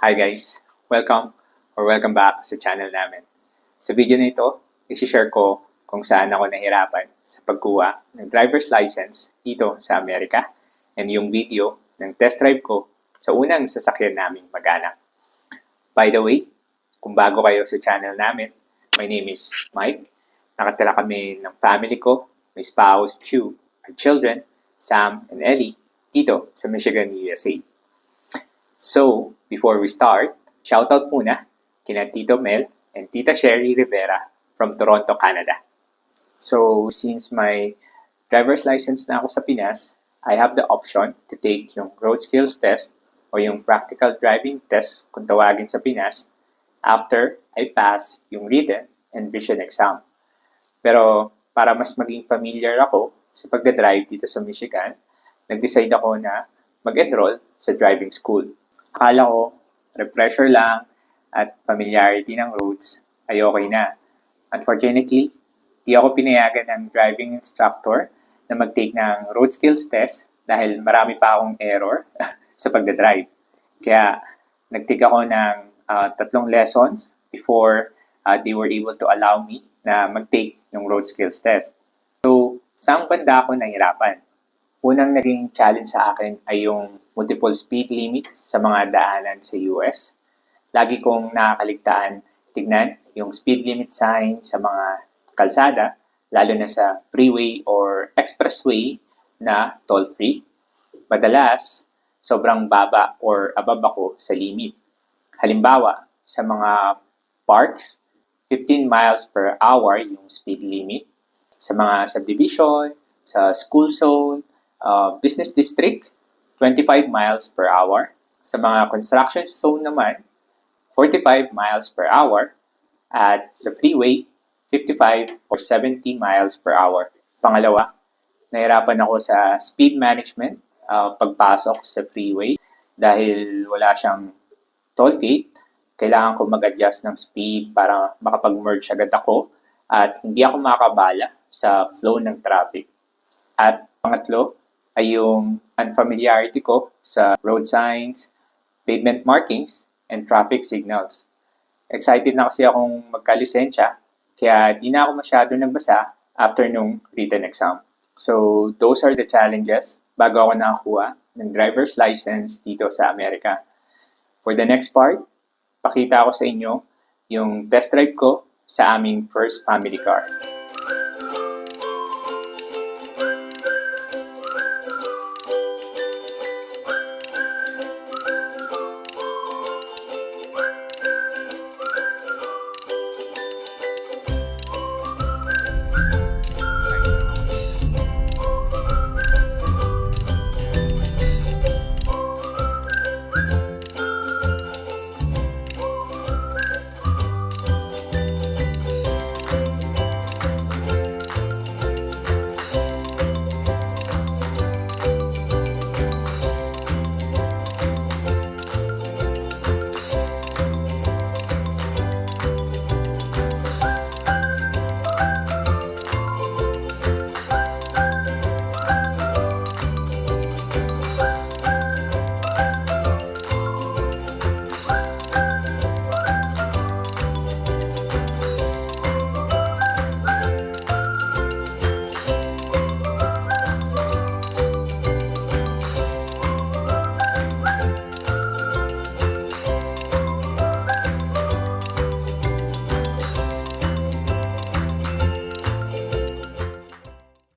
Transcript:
Hi guys! Welcome or welcome back sa channel namin. Sa video na ito, isi-share ko kung saan ako nahirapan sa pagkuha ng driver's license dito sa Amerika and yung video ng test drive ko sa unang sasakyan naming mag-anak. By the way, kung bago kayo sa channel namin, my name is Mike. Nakatira kami ng family ko, my spouse, Chu, our children, Sam and Ellie, dito sa Michigan, USA. So, before we start, shoutout muna kina Tito Mel and Tita Sherry Rivera from Toronto, Canada. So, since my driver's license na ako sa Pinas, I have the option to take yung road skills test o yung practical driving test kung tawagin sa Pinas after I pass yung written and vision exam. Pero para mas maging familiar ako sa pagdadrive dito sa Michigan, nag-decide ako na mag-enroll sa driving school. Akala ko, refresher lang at familiarity ng roads ay okay na. Unfortunately, di ako pinayagan ng driving instructor na mag-take ng road skills test dahil marami pa akong error sa pagdadrive. Kaya nag-take ako ng ah, tatlong lessons before ah, they were able to allow me na mag-take yung road skills test. So, saan banda ako nahirapan? Unang naging challenge sa akin ay yung multiple speed limit sa mga daanan sa US. Lagi kong nakakaligtaan tignan yung speed limit sign sa mga kalsada, lalo na sa freeway or expressway na toll-free. Madalas, sobrang baba or above ako sa limit. Halimbawa, sa mga parks, 15 miles per hour yung speed limit. Sa mga subdivision, sa school zone, uh, business district, 25 miles per hour. Sa mga construction zone naman, 45 miles per hour. At sa freeway, 55 or 70 miles per hour. Pangalawa, nahirapan ako sa speed management uh, pagpasok sa freeway dahil wala siyang toll gate. Kailangan ko mag-adjust ng speed para makapag-merge agad ako at hindi ako makabala sa flow ng traffic. At pangatlo ay yung unfamiliarity ko sa road signs, pavement markings, and traffic signals. Excited na kasi akong magkalisensya, kaya di na ako masyado nagbasa after nung written exam. So, those are the challenges bago ako nakakuha ng driver's license dito sa Amerika. For the next part, pakita ko sa inyo yung test drive ko sa aming first family car.